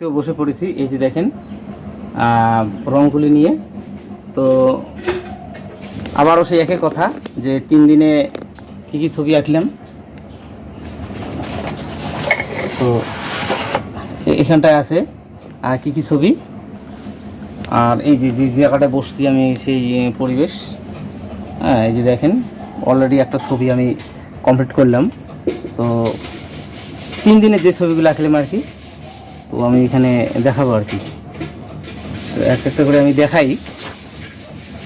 কেউ বসে পড়েছি এই যে দেখেন আহ, রং তুলি নিয়ে। তো আবারও সেই একই কথা যে তিন দিনে কী কী ছবি আঁকলাম। তো এখানটায় আছে আর কী কী ছবি। আর এই যে যে জায়গাটায় বসছি আমি সেই পরিবেশ। হ্যাঁ এই যে দেখেন অলরেডি একটা ছবি আমি কমপ্লিট করলাম। তো তিন দিনে যে ছবিগুলো আঁকলাম আর কি তো আমি এখানে দেখাবো আর কি। তো একটা একটা করে আমি দেখাই।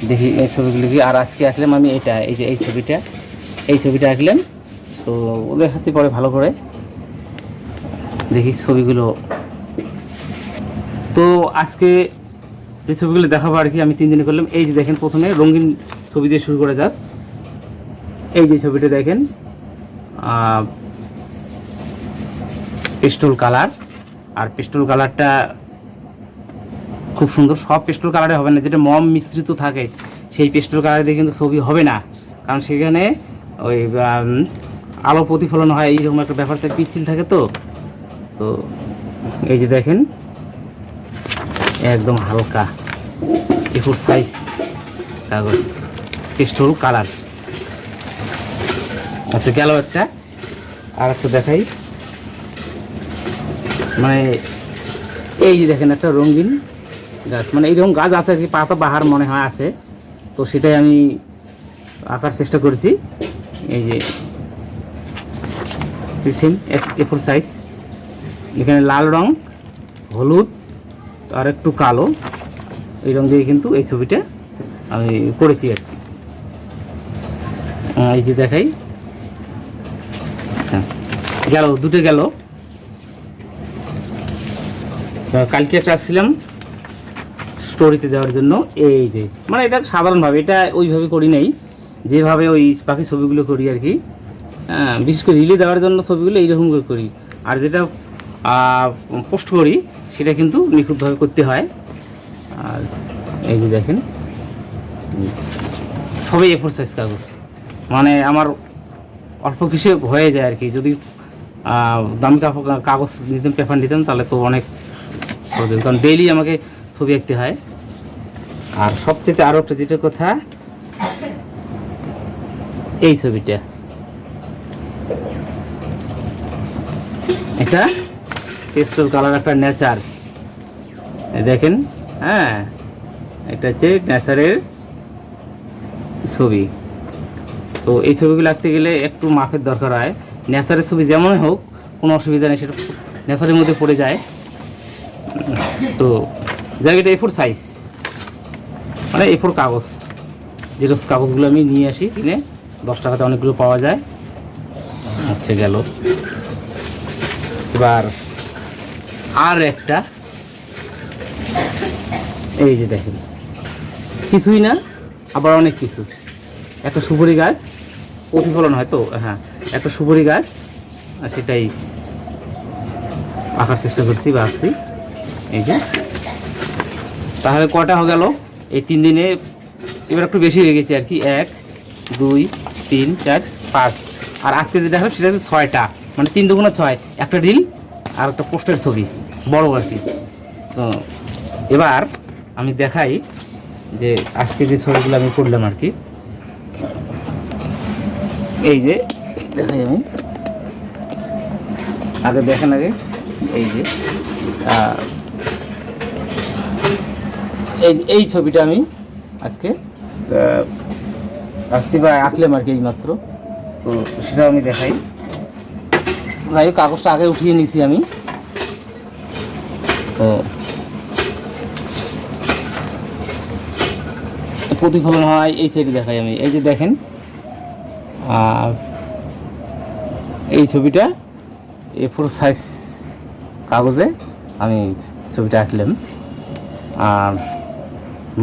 দেখি এই ছবিগুলো কি? আর আজকে আঁকলাম আমি এটা, এই যে এই ছবিটা এই ছবিটা আঁকলাম। তো দেখাচ্ছি পরে ভালো করে দেখি ছবিগুলো। তো আজকে যে ছবিগুলো দেখাবো আর কি, আমি তিন দিনে করলাম। এই যে দেখেন প্রথমে রঙিন ছবি দিয়ে শুরু করা যাক। এই যে ছবিটা দেখেন। Pastel colour. আর পেস্টল কালারটা খুব সুন্দর। সব পেস্টল কালারে হবে না, যেটা মম মিশ্রিত থাকে, সেই পেস্টল কালারে দিয়ে কিন্তু ছবি হবে না। কারণ সেখানে ওই আলো প্রতিফলন হয়, এইরকম একটা ব্যাপার। পিচ্ছিল থাকে তো। তো এই যে দেখেন, একদম হালকা এফোর সাইজ কাগজ পেস্টল কালার। আচ্ছা গেল একটা। আর একটা দেখাই। মানে এই যে দেখেন একটা রঙিন গাছ মানে এইরকম গাছ আছে আর কি, পাতা বাহার মনে হয় আছে। তো সেটাই আমি আঁকার চেষ্টা করেছি। এই যে সেম এফোর সাইজ এখানে লাল রং, হলুদ, আর একটু কালো। এই রং দিয়ে কিন্তু এই ছবিটা আমি করেছি আর কি। এই যে দেখাই। আচ্ছা গেল, দুটো গেল। কালকে একটা রাখছিলাম স্টোরিতে দেওয়ার জন্য। এই যে মানে এটা সাধারণভাবে এটা ওইভাবে করি নাই। যেভাবে ওই বাকি ছবিগুলো করি আর কি। হ্যাঁ বিশেষ করে রিলে দেওয়ার জন্য ছবিগুলো এইরকম করে করি। আর যেটা পোস্ট করি, সেটা কিন্তু নিখুঁতভাবে করতে হয়। আর এই যে দেখেন, সবই এফোর সাইজ কাগজ। মানে আমার অল্প কিছু হয়ে যায় আর কি। যদি দামি কাগজ নিতাম পেপার নিতাম তাহলে তো অনেক কারণ ডেইলি আমাকে ছবি আঁকতে হয়। আর সবচেয়ে আরও একটা যেটা কথা, এই ছবিটা। এটা পেস্টল কালার একটা নেচার দেখেন হ্যাঁ এটা হচ্ছে নেচারের ছবি। তো এই ছবিগুলো আঁকতে গেলে একটু মাপের দরকার হয়। নেচারের ছবি যেমনই হোক, কোনো অসুবিধা নেই, সেটা নেচারের মধ্যে পড়ে যায়। তো জায়গাটা এ ফোর সাইজ মানে এ ফোর কাগজ। জেরক্স কাগজগুলো আমি নিয়ে আসি, কিনে দশ টাকাতে অনেকগুলো পাওয়া যায়। হচ্ছে গেল। এবার আর একটা। এই যে দেখেন। কিছুই না, আবার অনেক কিছু। একটা সুপুরি গাছ। প্রতিফলন হয় তো হ্যাঁ। একটা সুপুরি গাছ, আর সেটাই আঁকার চেষ্টা করছি বা আঁকছি এই যে। তাহলে কটা হয়ে গেল? এই তিন দিনে এবার একটু বেশি হয়ে গেছে আর কি। এক, দুই, তিন, চার, পাঁচ। আর আজকে যেটা হবে সেটা হচ্ছে ছয়টা। মানে তিন দুগুণে ছয়। একটা রিল আর একটা পোস্টার ছবি। বড় আর কি। তো এবার আমি দেখাই যে আজকে যে ছবিগুলো আমি করলাম আর কি এই যে, দেখাই আমি। আগে দেখেন আগে। এই যে এই এই ছবিটা আমি আজকে আঁকছি বা আঁকলাম আর কি এইমাত্র। তো সেটাও আমি দেখাই। যাই হোক, কাগজটা আগে উঠিয়ে নিছি আমি। তো প্রতিফলন হয়, এই সাইডে দেখাই আমি। এই যে দেখেন আর এই ছবিটা এ ফোর সাইজ কাগজে আমি ছবিটা আঁকলাম। আর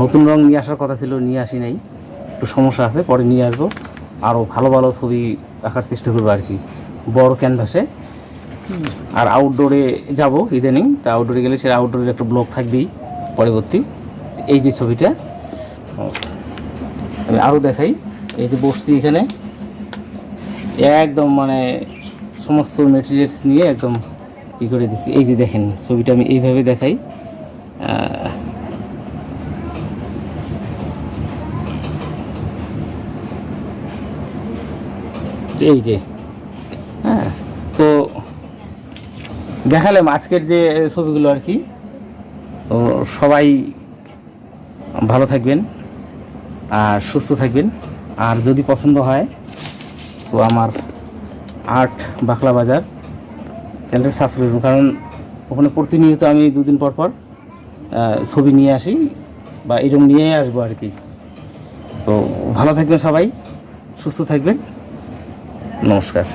নতুন রং নিয়ে আসার কথা ছিল, নিয়ে আসি নাই। একটু সমস্যা আছে, পরে নিয়ে আসব। আরও ভালো ভালো ছবি আঁকার চেষ্টা করব আর কি, বড় ক্যানভাসে আর আউটডোরে যাব ইদানিং, তা আউটডোরে গেলে সে আউটডোরের একটা ব্লগ থাকবেই পরবর্তী। এই যে ছবিটা আমি আরও দেখাই, এই যে বসছি এখানে। একদম মানে সমস্ত মেটেরিয়ালস নিয়ে একদম কী করে দিচ্ছি? এই যে দেখেন, ছবিটা আমি এইভাবে দেখাই। এই যে হ্যাঁ তো দেখালাম আজকের যে ছবিগুলো আর কি। তো সবাই ভালো থাকবেন আর সুস্থ থাকবেন। আর যদি পছন্দ হয় তো আমার আর্ট বাকলা বাজার, চ্যানেলটা সাবস্ক্রাইব করুন। কারণ ওখানে প্রতিনিয়ত আমি দুদিন পর পর ছবি নিয়ে আসি বা এরকম নিয়েই আসব আর কি। তো ভালো থাকবেন সবাই, সুস্থ থাকবেন। নমস্কার।